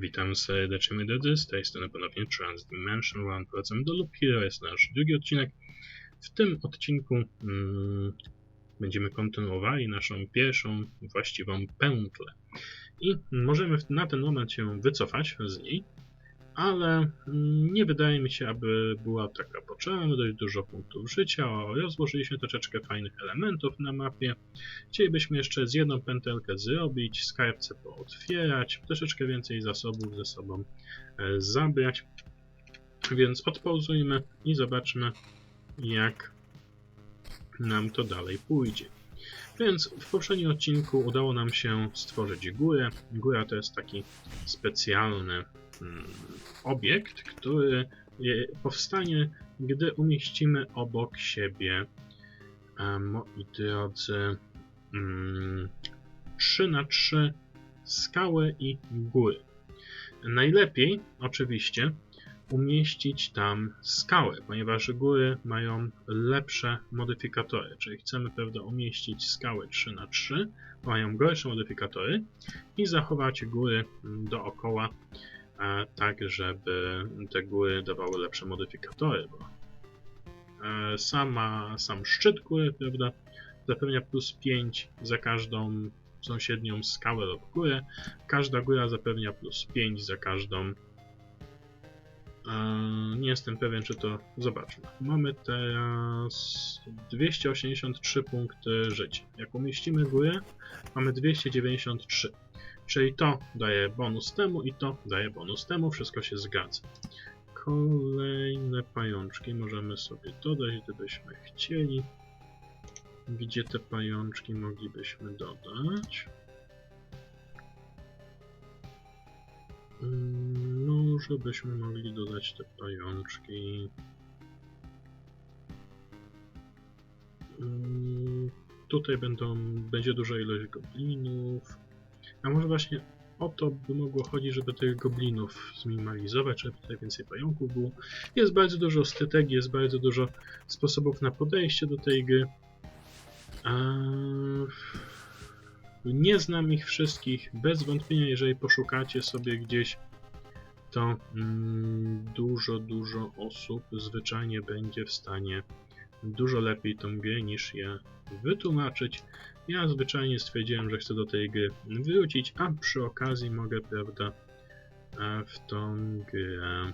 Witam serdecznie moi drodzy, z tej strony ponownie Transdimension One. Wracamy do Loop Hero, jest nasz drugi odcinek. W tym odcinku mm, będziemy kontynuowali naszą pierwszą właściwą pętlę. I możemy na ten moment się wycofać z niej, ale mm, nie wydaje mi się, aby była taka potrzeba. Mamy dość dużo punktów życia, rozłożyliśmy troszeczkę fajnych elementów na mapie. Chcielibyśmy jeszcze z jedną pętelkę zrobić, skarbce pootwierać, troszeczkę więcej zasobów ze sobą e, zabrać. Więc odpauzujmy i zobaczmy, jak nam to dalej pójdzie. Więc w poprzednim odcinku udało nam się stworzyć górę. Góra to jest taki specjalny mm, obiekt, który powstanie, gdy umieścimy obok siebie, e, moi drodzy, mm, 3 na 3 skały i góry. Najlepiej oczywiście umieścić tam skały, ponieważ góry mają lepsze modyfikatory, czyli chcemy prawda, umieścić skały 3 na 3 mają gorsze modyfikatory i zachować góry dookoła e, tak, żeby te góry dawały lepsze modyfikatory, bo e, sama, sam szczyt góry, prawda, zapewnia plus 5 za każdą sąsiednią skałę lub górę. Każda góra zapewnia plus 5 za każdą. Eee, nie jestem pewien, czy to. Zobaczmy. Mamy teraz 283 punkty życia. Jak umieścimy górę, mamy 293. Czyli to daje bonus temu i to daje bonus temu. Wszystko się zgadza. Kolejne pajączki możemy sobie dodać, gdybyśmy chcieli. Gdzie te pajączki moglibyśmy dodać? Mm, Może byśmy mogli dodać te pajączki. Mm, Tutaj będą, będzie duża ilość goblinów. A może właśnie o to by mogło chodzić, żeby tych goblinów zminimalizować, żeby tutaj więcej pająków było. Jest bardzo dużo strategii, jest bardzo dużo sposobów na podejście do tej gry. Nie znam ich wszystkich. Bez wątpienia, jeżeli poszukacie sobie gdzieś, to mm, dużo, dużo osób zwyczajnie będzie w stanie dużo lepiej tą grę niż ja wytłumaczyć. Ja zwyczajnie stwierdziłem, że chcę do tej gry wrócić, a przy okazji mogę, prawda, e, w tą grę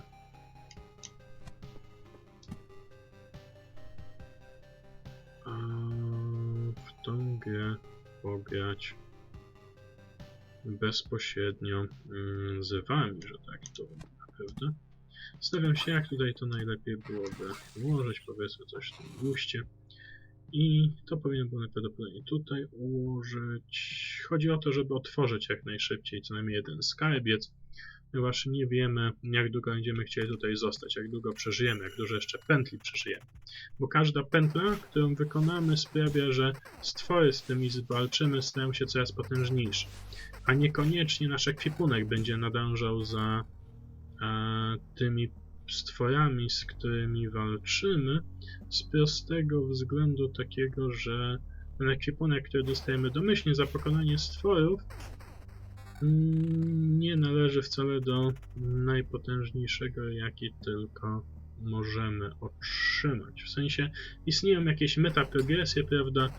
a, w tą grę pograć bezpośrednio mm, z wami, że tak to naprawdę. Stawiam się, jak tutaj to najlepiej byłoby ułożyć, powiedzmy coś w tym guście. I to powinien było najprawdopodobniej tutaj ułożyć. Chodzi o to, żeby otworzyć jak najszybciej co najmniej jeden skarbiec, ponieważ nie wiemy, jak długo będziemy chcieli tutaj zostać, jak długo przeżyjemy, jak dużo jeszcze pętli przeżyjemy. Bo każda pętla, którą wykonamy, sprawia, że stwory, z którymi walczymy, stają się coraz potężniejsze. A niekoniecznie nasz ekwipunek będzie nadążał za e, tymi stworami, z którymi walczymy, z prostego względu takiego, że ten ekwipunek, który dostajemy domyślnie za pokonanie stworów, nie należy wcale do najpotężniejszego, jaki tylko możemy otrzymać. W sensie istnieją jakieś metaprogresje, prawda,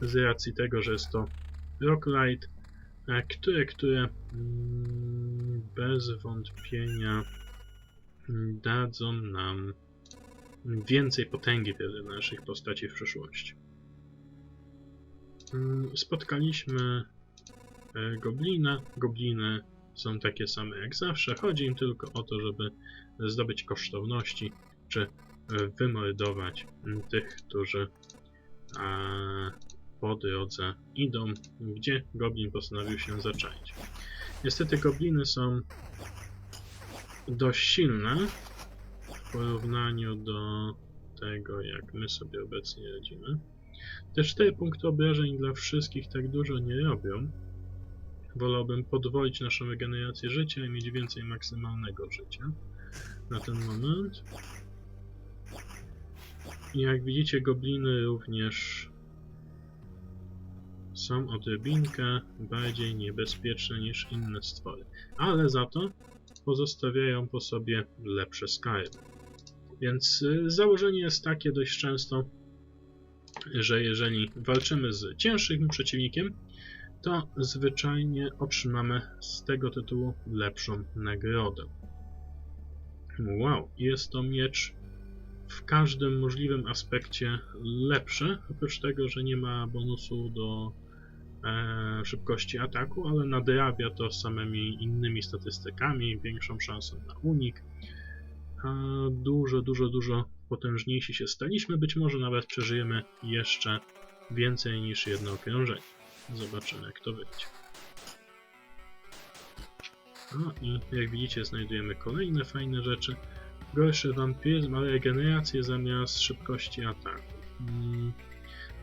z racji tego, że jest to roguelite, e, które, które mm, bez wątpienia dadzą nam więcej potęgi wtedy naszych postaci w przyszłości. Mm, Spotkaliśmy goblina. Gobliny są takie same jak zawsze. Chodzi im tylko o to, żeby zdobyć kosztowności, czy e, wymordować mm, tych, którzy e, po drodze idą, gdzie goblin postanowił się zaczaić. Niestety gobliny są dość silne w porównaniu do tego, jak my sobie obecnie radzimy. Te 4 punkty obrażeń dla wszystkich tak dużo nie robią. Wolałbym podwoić naszą regenerację życia i mieć więcej maksymalnego życia na ten moment. I jak widzicie, gobliny również są odrobinkę bardziej niebezpieczne niż inne stwory. Ale za to pozostawiają po sobie lepsze skarby. Więc y, założenie jest takie dość często, że jeżeli walczymy z cięższym przeciwnikiem, to zwyczajnie otrzymamy z tego tytułu lepszą nagrodę. Wow, jest to miecz w każdym możliwym aspekcie lepszy, oprócz tego, że nie ma bonusu do e, szybkości ataku, ale nadrabia to samymi innymi statystykami, większą szansą na unik. Dużo, dużo, dużo potężniejsi się staliśmy, być może nawet przeżyjemy jeszcze więcej niż jedno okrążenie. Zobaczymy jak to wyjdzie. No i jak widzicie znajdujemy kolejne fajne rzeczy. Gorszy wampiryzm, ale regenerację zamiast szybkości ataku. Mm,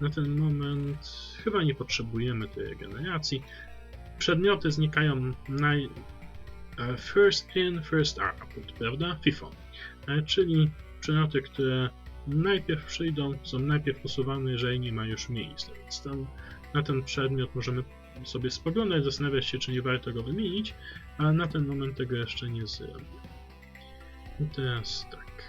Na ten moment chyba nie potrzebujemy tej regeneracji. Przedmioty znikają e, first in, first out, prawda? FIFO. E, Czyli przedmioty, które najpierw przyjdą, są najpierw usuwane, jeżeli nie ma już miejsca. Więc tam na ten przedmiot możemy sobie spoglądać, zastanawiać się, czy nie warto go wymienić, ale na ten moment tego jeszcze nie zrobię. I teraz tak,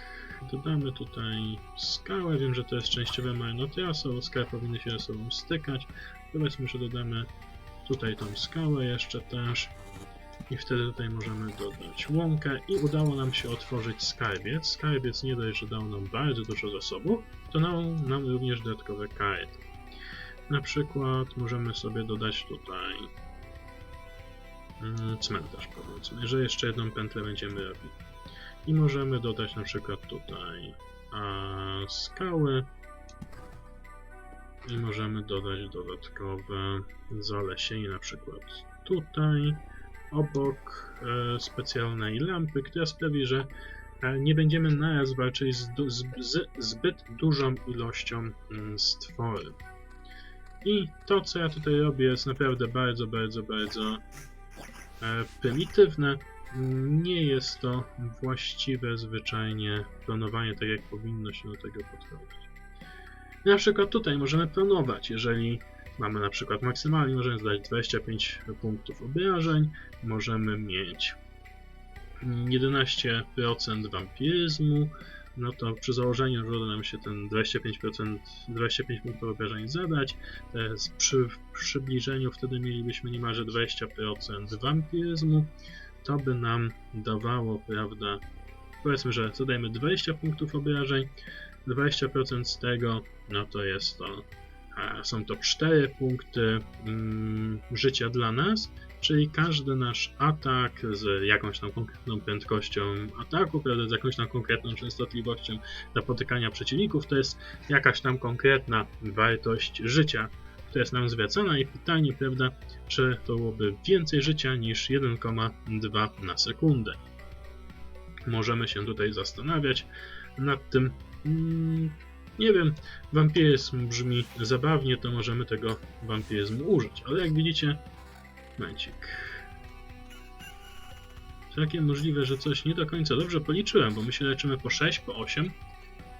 dodamy tutaj skałę, wiem, że to jest częściowe marnotrawstwo, skały powinny się ze sobą stykać. Powiedzmy, że dodamy tutaj tą skałę jeszcze też. I wtedy tutaj możemy dodać łąkę i udało nam się otworzyć skarbiec. Skarbiec nie dość, że dał nam bardzo dużo zasobów, to dał nam również dodatkowe karty. Na przykład możemy sobie dodać tutaj mm, cmentarz powiedzmy, że jeszcze jedną pętlę będziemy robili. I możemy dodać na przykład tutaj skały i możemy dodać dodatkowe zalesienie na przykład tutaj obok e, specjalnej lampy, która sprawi, że e, nie będziemy naraz walczyć z, z, z zbyt dużą ilością mm, stworów. I to, co ja tutaj robię, jest naprawdę bardzo, bardzo, bardzo e, prymitywne. Nie jest to właściwe zwyczajnie planowanie, tak jak powinno się do tego podchodzić. Na przykład tutaj możemy planować, jeżeli mamy na przykład maksymalnie, możemy zdać 25 punktów obrażeń, możemy mieć 11% wampiryzmu, no to przy założeniu, że uda nam się ten 25%, 25 punktów obrażeń zadać, jest przy przybliżeniu wtedy mielibyśmy niemalże 20% wampiryzmu, to by nam dawało, prawda, powiedzmy, że zadajemy 20 punktów obrażeń, 20% z tego, no to jest to, e, są to 4 punkty mm, życia dla nas, czyli każdy nasz atak z jakąś tam konkretną prędkością ataku, prawda, z jakąś tam konkretną częstotliwością napotykania przeciwników, to jest jakaś tam konkretna wartość życia, która jest nam zwracana i pytanie, prawda, czy to byłoby więcej życia niż 1,2 na sekundę. Możemy się tutaj zastanawiać nad tym. Mm, nie wiem, wampiryzm brzmi zabawnie, to możemy tego wampiryzmu użyć, ale jak widzicie, momencik. Takie możliwe, że coś nie do końca dobrze policzyłem, bo my się leczymy po 6, po 8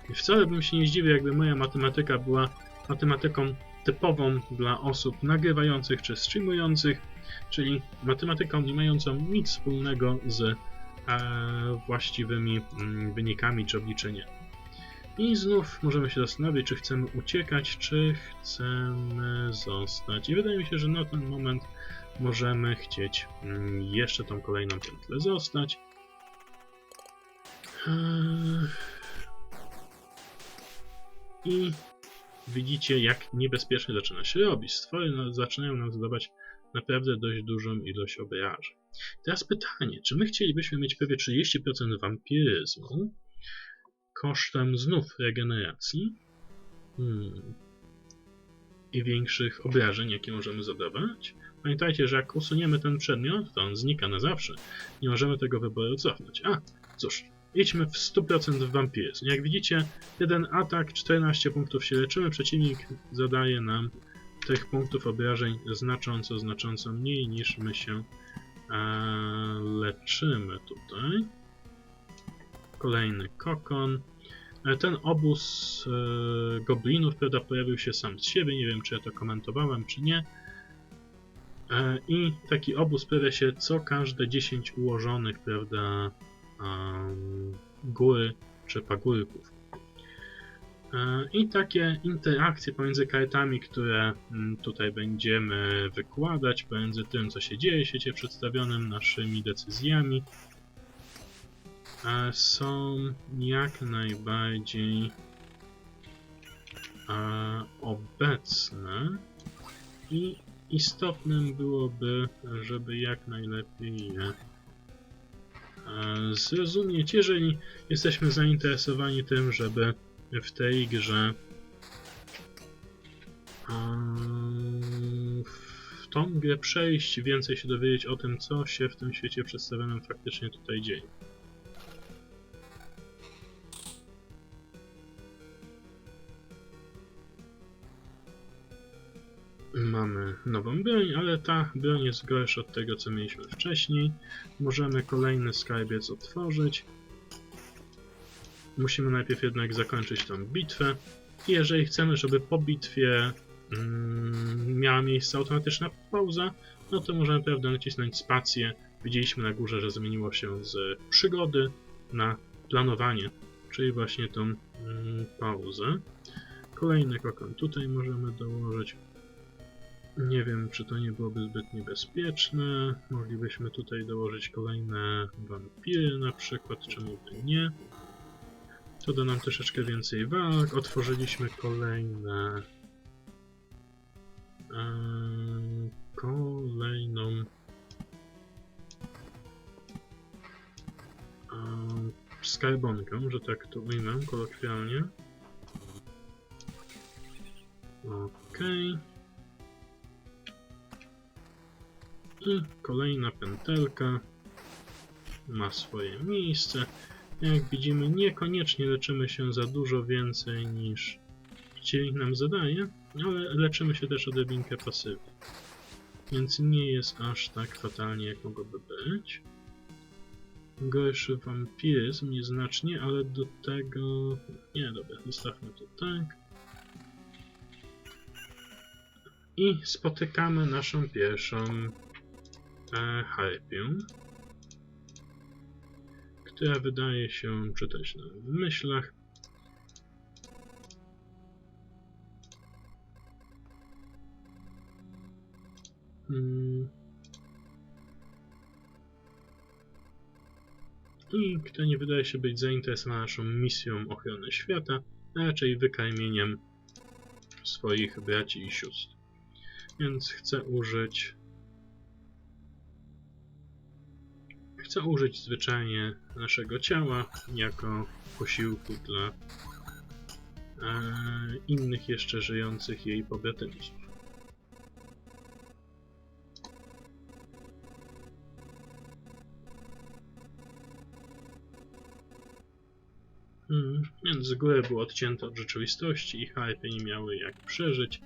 i wcale bym się nie zdziwił, jakby moja matematyka była matematyką typową dla osób nagrywających czy streamujących, czyli matematyką nie mającą nic wspólnego z e, właściwymi mm, wynikami czy obliczeniami. I znów możemy się zastanowić, czy chcemy uciekać, czy chcemy zostać. I wydaje mi się, że na ten moment możemy chcieć mm, jeszcze tą kolejną pętlę zostać. Eee, I widzicie, jak niebezpiecznie zaczyna się robić. Stwory na- zaczynają nam zadawać naprawdę dość dużą ilość obrażeń. Teraz pytanie, czy my chcielibyśmy mieć prawie 30% wampiryzmu kosztem znów regeneracji hmm. i większych obrażeń, jakie możemy zadawać? Pamiętajcie, że jak usuniemy ten przedmiot, to on znika na zawsze. Nie możemy tego wyboru cofnąć. A, cóż, idźmy w 100% w wampiryzm. Jak widzicie, jeden atak, 14 punktów się leczymy, przeciwnik zadaje nam tych punktów obrażeń znacząco, znacząco mniej niż my się e, leczymy tutaj. Kolejny kokon. E, Ten obóz e, goblinów, prawda, pojawił się sam z siebie. Nie wiem, czy ja to komentowałem, czy nie. E, I taki obóz pojawia się co każde 10 ułożonych, prawda, góry czy pagórków. E, I takie interakcje pomiędzy kartami, które mm, tutaj będziemy wykładać, pomiędzy tym, co się dzieje w świecie przedstawionym, naszymi decyzjami, e, są jak najbardziej obecne i istotnym byłoby, żeby jak najlepiej je e, zrozumieć, jeżeli jesteśmy zainteresowani tym, żeby w tej grze w tą grę przejść, więcej się dowiedzieć o tym, co się w tym świecie przedstawionym faktycznie tutaj dzieje. Nową broń, ale ta broń jest gorsza od tego, co mieliśmy wcześniej. Możemy kolejny skarbiec otworzyć. Musimy najpierw jednak zakończyć tą bitwę. I jeżeli chcemy, żeby po bitwie mm, miała miejsce automatyczna pauza, no to możemy prawda nacisnąć spację. Widzieliśmy na górze, że zmieniło się z przygody na planowanie, czyli właśnie tą mm, pauzę. Kolejny kokon tutaj możemy dołożyć. Nie wiem, czy to nie byłoby zbyt niebezpieczne. Moglibyśmy tutaj dołożyć kolejne wampiry na przykład, czemu by nie. To da nam troszeczkę więcej walk. Otworzyliśmy kolejne... em, kolejną... em, skarbonkę, że tak to ujmę kolokwialnie. Okej. I kolejna pętelka ma swoje miejsce. Jak widzimy, niekoniecznie leczymy się za dużo więcej niż przeciwnik nam zadaje, ale leczymy się też odrobinkę pasywnie. Więc nie jest aż tak fatalnie, jak mogłoby być. Gorszy wampiryzm nieznacznie, ale do tego... Nie, dobra, zostawmy to tak. I spotykamy naszą pierwszą harpię, która wydaje się czytać nam w myślach. Mm. I która nie wydaje się być zainteresowana naszą misją ochrony świata, a raczej wykarmieniem swoich braci i sióstr. Więc chcę użyć Chcę użyć zwyczajnie naszego ciała jako posiłku dla e, innych jeszcze żyjących jej pobratymców. Hmm, więc z góry było odcięte od rzeczywistości i harpy nie miały jak przeżyć.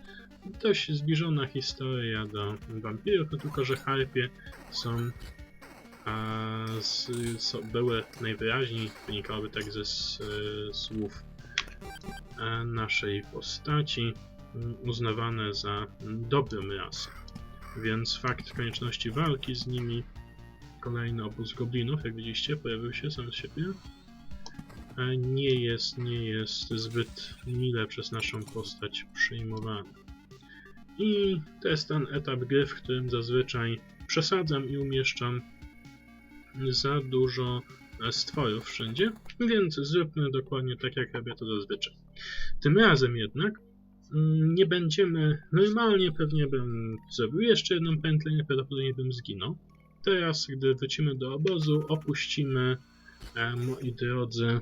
Dość zbliżona historia do wampirów, no tylko że harpie są z, so, były najwyraźniej, wynikałoby tak ze s, e, słów e, naszej postaci, m, uznawane za dobrą rasę. Więc fakt konieczności walki z nimi, kolejny obóz goblinów, jak widzicie, pojawił się sam z siebie, nie jest, nie jest zbyt mile przez naszą postać przyjmowany. I to jest ten etap gry, w którym zazwyczaj przesadzam i umieszczam za dużo e, stworów wszędzie, więc zróbmy dokładnie tak, jak robię to zazwyczaj. Tym razem jednak mm, nie będziemy, normalnie pewnie bym zrobił jeszcze jedną pętlę, prawdopodobnie bym zginął. Teraz, gdy wrócimy do obozu, opuścimy, e, moi drodzy,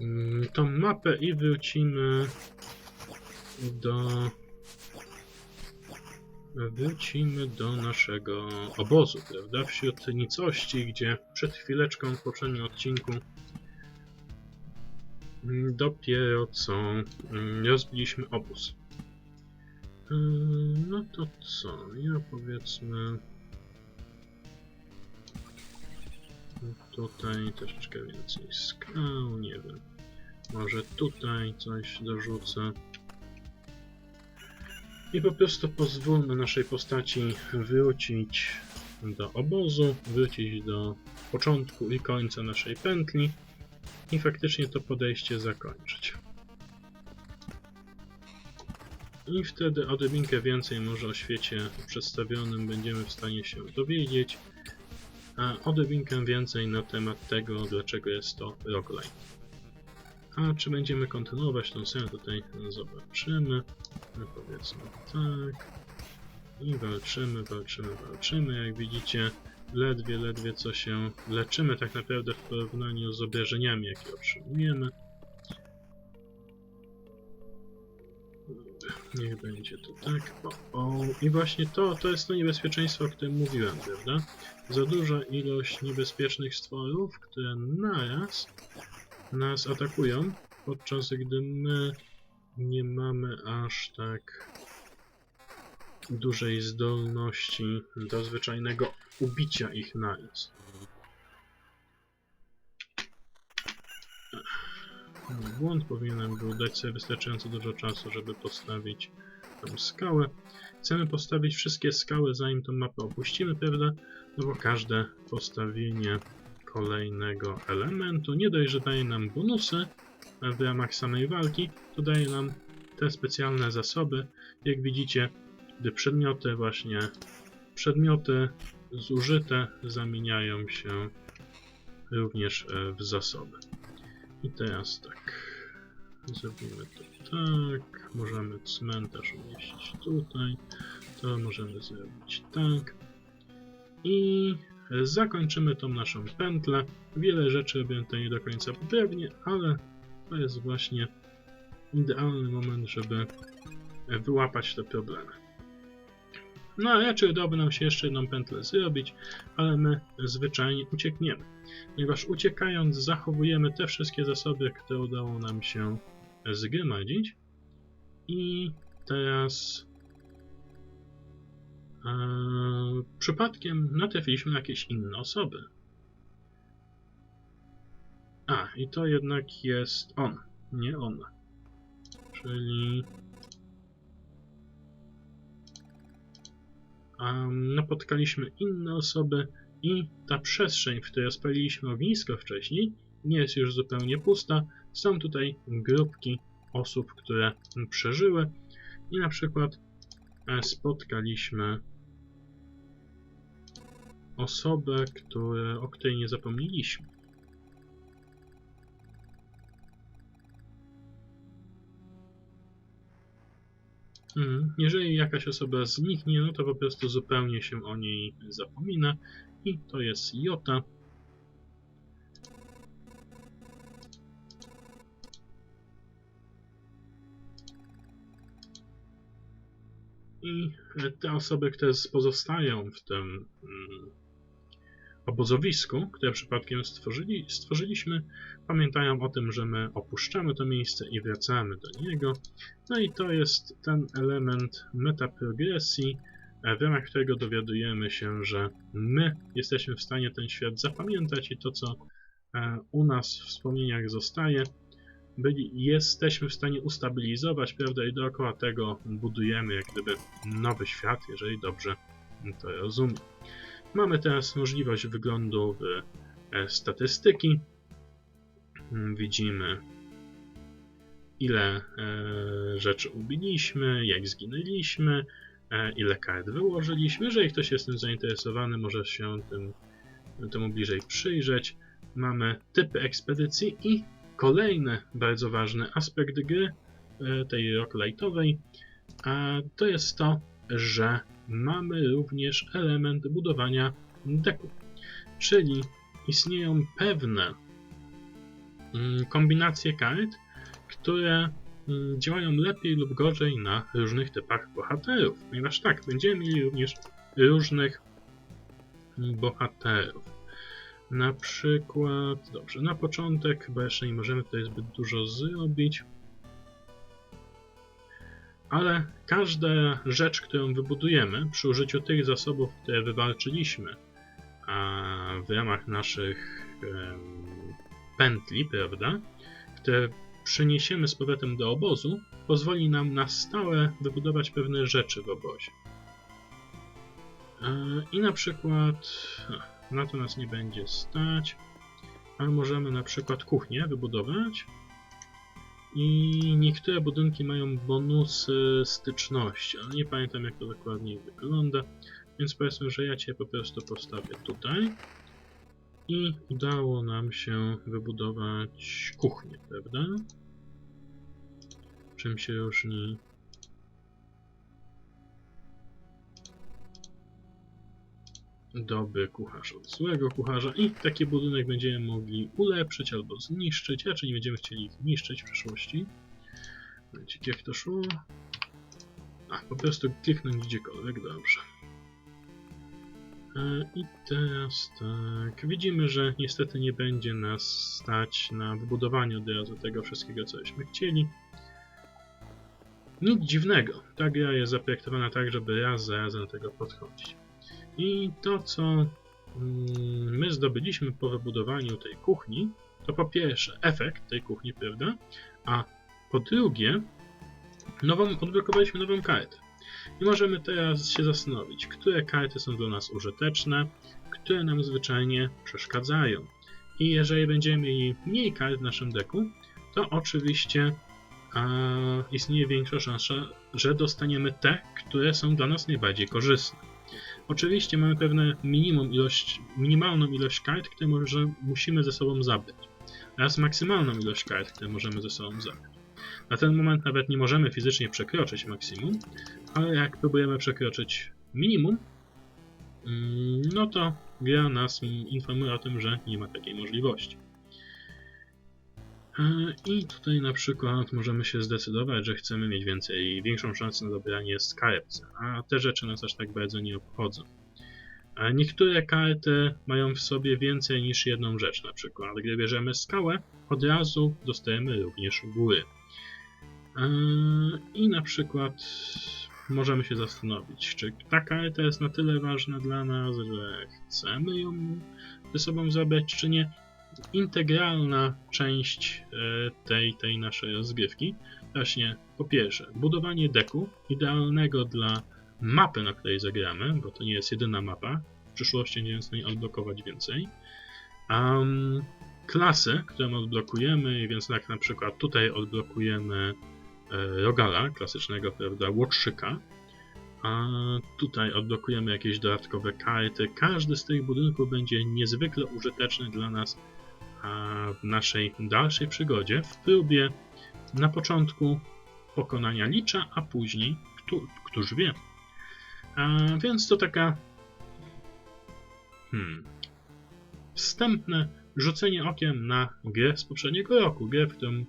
mm, tą mapę i wrócimy do wrócimy do naszego obozu, prawda? Wśród nicości, gdzie przed chwileczką w poprzednim odcinku dopiero co mm, rozbiliśmy obóz. Yy, No to co? Ja powiedzmy tutaj troszeczkę więcej skał, nie wiem. Może tutaj coś dorzucę. I po prostu pozwólmy naszej postaci wrócić do obozu, wrócić do początku i końca naszej pętli i faktycznie to podejście zakończyć. I wtedy odrobinkę więcej może o świecie przedstawionym będziemy w stanie się dowiedzieć, a odrobinkę więcej na temat tego, dlaczego jest to roguelike. A czy będziemy kontynuować tą serię, tutaj zobaczymy. No powiedzmy tak. I walczymy, walczymy, walczymy. Jak widzicie, ledwie, ledwie co się leczymy tak naprawdę w porównaniu z obrażeniami, jakie otrzymujemy. Niech będzie to tak. O, o. I właśnie to, to jest to niebezpieczeństwo, o którym mówiłem, prawda? Za duża ilość niebezpiecznych stworów, które naraz nas atakują, podczas gdy my nie mamy aż tak dużej zdolności do zwyczajnego ubicia ich naraz. Błąd powinienem był dać sobie wystarczająco dużo czasu, żeby postawić tą skałę. Chcemy postawić wszystkie skały zanim tą mapę opuścimy, prawda? No bo każde postawienie kolejnego elementu nie dość, że daje nam bonusy w ramach samej walki, to daje nam te specjalne zasoby. Jak widzicie, gdy przedmioty właśnie, przedmioty zużyte zamieniają się również e, w zasoby. I teraz tak, zrobimy to tak, możemy cmentarz umieścić tutaj, to możemy zrobić tak. I zakończymy tą naszą pętlę. Wiele rzeczy robię to nie do końca poprawnie, ale to jest właśnie idealny moment, żeby wyłapać te problemy. No a raczej udałoby nam się jeszcze jedną pętlę zrobić, ale my zwyczajnie uciekniemy. Ponieważ uciekając zachowujemy te wszystkie zasoby, które udało nam się zgromadzić. I teraz przypadkiem natrafiliśmy na jakieś inne osoby. A, i to jednak jest on, nie ona. Czyli um, napotkaliśmy inne osoby i ta przestrzeń, w której spaliliśmy ognisko wcześniej, nie jest już zupełnie pusta. Są tutaj grupki osób, które przeżyły i na przykład e, spotkaliśmy osobę, które, o której nie zapomnieliśmy. Mhm. Jeżeli jakaś osoba zniknie, no to po prostu zupełnie się o niej zapomina. I to jest Jota. I te osoby, które pozostają w tym mm, obozowisku, które przypadkiem stworzyli, stworzyliśmy, pamiętają o tym, że my opuszczamy to miejsce i wracamy do niego. No i to jest ten element metaprogresji, w ramach którego dowiadujemy się, że my jesteśmy w stanie ten świat zapamiętać i to, co e, u nas w wspomnieniach zostaje, byli, jesteśmy w stanie ustabilizować, prawda, i dookoła tego budujemy jak gdyby nowy świat, jeżeli dobrze to rozumiem. Mamy teraz możliwość wyglądu w e, statystyki. Mm, widzimy ile e, rzeczy ubiliśmy, jak zginęliśmy, e, ile kart wyłożyliśmy. Jeżeli ktoś jest tym zainteresowany, może się tym, temu bliżej przyjrzeć. Mamy typy ekspedycji i kolejny bardzo ważny aspekt gry, tej roguelite'owej, to jest to, że mamy również element budowania deku. Czyli istnieją pewne mm, kombinacje kart, które mm, działają lepiej lub gorzej na różnych typach bohaterów, ponieważ tak, będziemy mieli również różnych bohaterów. Na przykład, dobrze, na początek, bo jeszcze nie możemy tutaj zbyt dużo zrobić, ale każda rzecz, którą wybudujemy przy użyciu tych zasobów, które wywalczyliśmy w ramach naszych pętli, prawda, które przeniesiemy z powrotem do obozu, pozwoli nam na stałe wybudować pewne rzeczy w obozie. E, I na przykład, na to nas nie będzie stać, ale możemy na przykład kuchnię wybudować. I niektóre budynki mają bonusy styczności, ale nie pamiętam jak to dokładnie wygląda, więc powiedzmy, że ja Cię po prostu postawię tutaj. I udało nam się wybudować kuchnię, prawda? Czym się różni dobry kucharz od złego kucharza i taki budynek będziemy mogli ulepszyć albo zniszczyć, raczej nie będziemy chcieli ich niszczyć w przyszłości. Wiecie, jak to szło? A, po prostu kliknąć gdziekolwiek, dobrze. E, I teraz tak, widzimy, że niestety nie będzie nas stać na wybudowanie od razu tego wszystkiego, co chcieli. Nic dziwnego, ta gra jest zaprojektowana tak, żeby raz za razem do tego podchodzić. I to, co mm, my zdobyliśmy po wybudowaniu tej kuchni, to po pierwsze efekt tej kuchni, prawda? A po drugie, nową, odblokowaliśmy nową kartę. I możemy teraz się zastanowić, które karty są dla nas użyteczne, które nam zwyczajnie przeszkadzają. I jeżeli będziemy mieli mniej kart w naszym deku, to oczywiście istnieje większa szansa, że dostaniemy te, które są dla nas najbardziej korzystne. Oczywiście mamy pewne minimum ilość, minimalną ilość kart, które może, musimy ze sobą zabrać, oraz maksymalną ilość kart, które możemy ze sobą zabrać. Na ten moment nawet nie możemy fizycznie przekroczyć maksimum, ale jak próbujemy przekroczyć minimum, mm, no to gra nas informuje o tym, że nie ma takiej możliwości. E, I tutaj na przykład możemy się zdecydować, że chcemy mieć więcej, większą szansę na dobranie skarbca, a te rzeczy nas aż tak bardzo nie obchodzą. E, Niektóre karty mają w sobie więcej niż jedną rzecz, na przykład gdy bierzemy skałę, od razu dostajemy również góry. E, I na przykład możemy się zastanowić, czy ta karta jest na tyle ważna dla nas, że chcemy ją ze sobą zabrać, czy nie. Integralna część e, tej, tej naszej rozgrywki. Właśnie, po pierwsze, budowanie deku, idealnego dla mapy, na której zagramy, bo to nie jest jedyna mapa. W przyszłości będziemy w stanie odblokować więcej. Um, klasy, które odblokujemy, więc jak na przykład tutaj odblokujemy e, Rogala, klasycznego, prawda, łotrzyka, a tutaj odblokujemy jakieś dodatkowe karty. Każdy z tych budynków będzie niezwykle użyteczny dla nas w naszej dalszej przygodzie, w próbie na początku pokonania Licza, a później, kto, któż wie. A, więc to taka hmm, wstępne rzucenie okiem na grę z poprzedniego roku, grę, w którą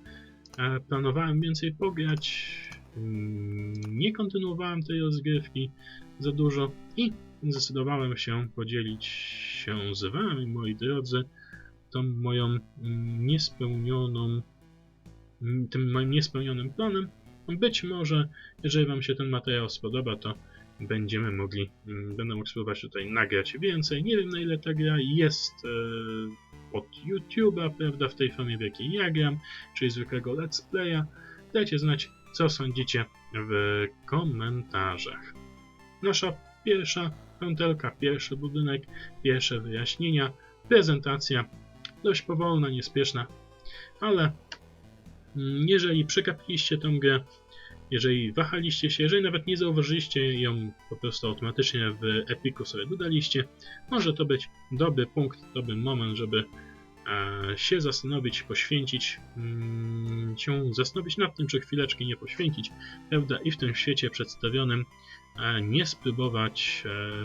e, planowałem więcej pograć, mm, nie kontynuowałem tej rozgrywki za dużo i zdecydowałem się podzielić się z wami, moi drodzy, tą moją mm, niespełnioną, mm, tym moim niespełnionym planem. Być może, jeżeli wam się ten materiał spodoba, to będziemy mogli, mm, będę mógł spróbować tutaj nagrać więcej. Nie wiem na ile ta gra jest e, pod YouTube'a, prawda, w tej formie w jakiej ja gram, czyli zwykłego let's playa. Dajcie znać, co sądzicie w komentarzach. Nasza pierwsza pętelka, pierwszy budynek, pierwsze wyjaśnienia, prezentacja dość powolna, niespieszna, ale mm, jeżeli przekapiliście tę grę, jeżeli wahaliście się, jeżeli nawet nie zauważyliście ją po prostu automatycznie w Epiku sobie dodaliście, może to być dobry punkt, dobry moment, żeby e, się zastanowić, poświęcić, mm, się zastanowić nad tym, czy chwileczkę nie poświęcić, prawda, i w tym świecie przedstawionym nie spróbować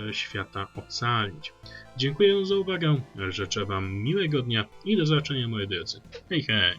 e, świata ocalić. Dziękuję za uwagę, życzę Wam miłego dnia i do zobaczenia moi drodzy. Hej hej!